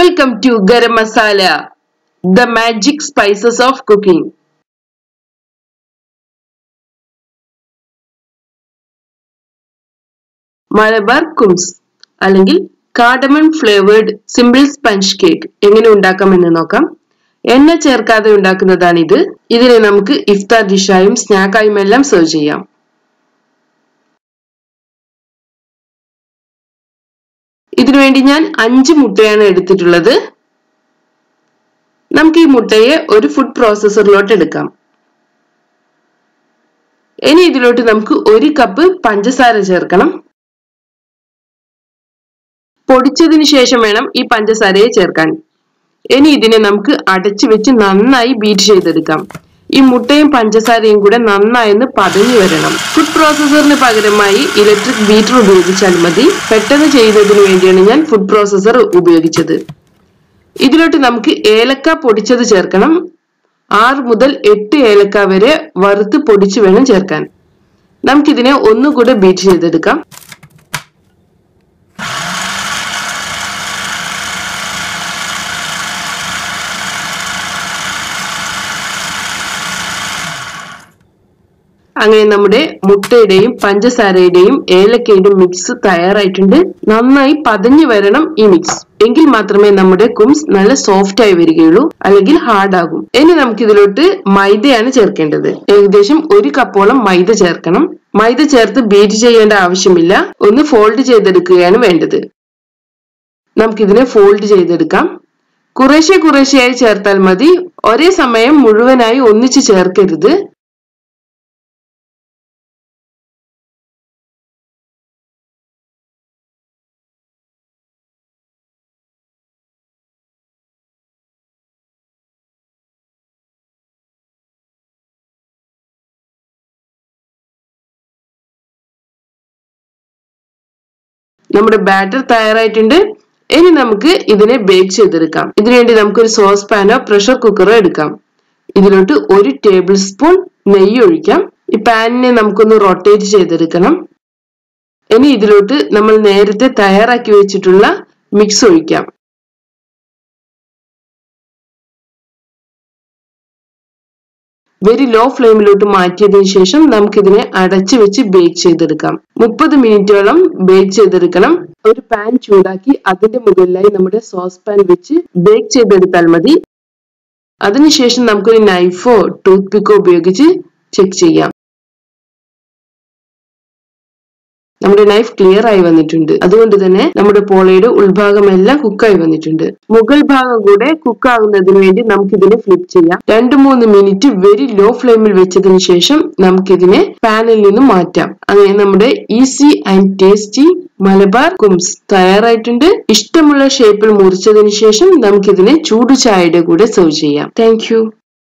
Welcome to garam masala the magic spices of cooking Malabar kums അല്ലെങ്കിൽ cardamom flavoured simple sponge cake എങ്ങനെ ഉണ്ടാക്കാം എന്ന് നോക്കാം. എണ്ണ ചേർക്കാതെ ഉണ്ടാക്കുന്നതാണിത്. ഇതിനെ നമുക്ക് ഇഫ്താർ ഡിഷായും സ്നാക്കായും എല്ലാം സെർവ് ചെയ്യാം. ഇതിനുവേണ്ടി ഞാൻ അഞ്ച് മുട്ടയാണ് എടുത്തിട്ടുള്ളത്. നമുക്ക് ഈ മുട്ടയെ ഒരു ഫുഡ് പ്രോസസ്സറിലോട്ട് എടുക്കാം. ഇനി ഇതിലോട്ട് നമുക്ക് ഒരു കപ്പ് പഞ്ചസാര ചേർക്കണം. പൊടിച്ചതിന് ശേഷം വേണം ഈ പഞ്ചസാരയെ ചേർക്കാൻ. ഇനി ഇതിനെ നമുക്ക് അടച്ചു വെച്ച് നന്നായി ബീറ്റ് ചെയ്തെടുക്കാം. ഈ മുട്ടയും പഞ്ചസാരയും കൂടെ നന്നായൊന്ന് പതഞ്ഞു വരണം. ഫുഡ് പ്രോസസറിന് പകരമായി ഇലക്ട്രിക് ബീറ്റർ ഉപയോഗിച്ചാൽ മതി പെട്ടെന്ന് ചെയ്യുന്നതിന് വേണ്ടിയാണ് ഞാൻ ഫുഡ് പ്രോസസർ ഉപയോഗിച്ചത്. ഇതിലോട്ട് നമുക്ക് ഏലക്ക പൊടിച്ചത് ചേർക്കണം. ആറ് മുതൽ എട്ട് ഏലക്ക വരെ വറുത്ത് പൊടിച്ചു വേണം ചേർക്കാൻ. നമുക്കിതിനെ ഒന്നുകൂടെ ബീറ്റ് ചെയ്തെടുക്കാം. അങ്ങനെ നമ്മുടെ മുട്ടയുടെയും പഞ്ചസാരയുടെയും ഏലക്കയുടെയും മിക്സ് തയ്യാറായിട്ടുണ്ട്. നന്നായി പതഞ്ഞു വരണം ഈ മിക്സ് എങ്കിൽ മാത്രമേ നമ്മുടെ കുംസ് നല്ല സോഫ്റ്റ് ആയി വരികയുള്ളൂ അല്ലെങ്കിൽ ഹാർഡ് ആകും. ഇനി നമുക്ക് ഇതിലോട്ട് മൈദയാണ് ചേർക്കേണ്ടത്. ഏകദേശം ഒരു കപ്പോളം മൈദ ചേർക്കണം. മൈദ ചേർത്ത് ബീറ്റ് ചെയ്യേണ്ട ആവശ്യമില്ല. ഒന്ന് ഫോൾഡ് ചെയ്തെടുക്കുകയാണ് വേണ്ടത്. നമുക്കിതിനെ ഫോൾഡ് ചെയ്തെടുക്കാം. കുറേശ്ശെ കുറേശ്ശെയായി ചേർത്താൽ മതി. ഒരേ സമയം മുഴുവനായി ഒന്നിച്ച് ചേർക്കരുത്. നമ്മുടെ ബാറ്റർ തയ്യാറായിട്ടുണ്ട്. ഇനി നമുക്ക് ഇതിനെ ബേക്ക് ചെയ്തെടുക്കാം. ഇതിനുവേണ്ടി നമുക്കൊരു സോസ് പാനോ പ്രഷർ കുക്കറോ എടുക്കാം. ഇതിലോട്ട് ഒരു ടേബിൾ സ്പൂൺ നെയ്യ് ഒഴിക്കാം. ഈ പാനിനെ നമുക്കൊന്ന് റൊട്ടേറ്റ് ചെയ്തെടുക്കണം. ഇനി ഇതിലോട്ട് നമ്മൾ നേരത്തെ തയ്യാറാക്കി വെച്ചിട്ടുള്ള മിക്സ് ഒഴിക്കാം. വെരി ലോ ഫ്ലെയിമിലോട്ട് മാറ്റിയതിനു ശേഷം നമുക്കിതിനെ അടച്ചു വെച്ച് ബേക്ക് ചെയ്തെടുക്കാം. മുപ്പത് മിനിറ്റോളം ബേക്ക് ചെയ്തെടുക്കണം. ഒരു പാൻ ചൂടാക്കി അതിന്റെ മുകളിലായി നമ്മുടെ സോസ് പാൻ വെച്ച് ബേക്ക് ചെയ്തെടുത്താൽ മതി. അതിനുശേഷം നമുക്കൊരു നൈഫോ ടൂത്ത് പിക്കോ ഉപയോഗിച്ച് ചെക്ക് ചെയ്യാം. നമ്മുടെ നൈഫ് ക്ലിയർ ആയി വന്നിട്ടുണ്ട്. അതുകൊണ്ട് തന്നെ നമ്മുടെ പോളയുടെ ഉൾഭാഗം എല്ലാം കുക്കായി വന്നിട്ടുണ്ട്. മുകൾ ഭാഗം കൂടെ കുക്ക് ആകുന്നതിന് വേണ്ടി നമുക്കിതിനെ ഫ്ലിപ്പ് ചെയ്യാം. രണ്ട് മൂന്ന് മിനിറ്റ് വെരി ലോ ഫ്ലെയിമിൽ വെച്ചതിന് ശേഷം നമുക്കിതിനെ പാനിൽ നിന്ന് മാറ്റാം. അങ്ങനെ നമ്മുടെ easy and tasty Malabar kums തയ്യാറായിട്ടുണ്ട്. ഇഷ്ടമുള്ള ഷേപ്പിൽ മുറിച്ചതിന് ശേഷം നമുക്കിതിനെ ചൂട് ചായയുടെ കൂടെ സെർവ് ചെയ്യാം. താങ്ക്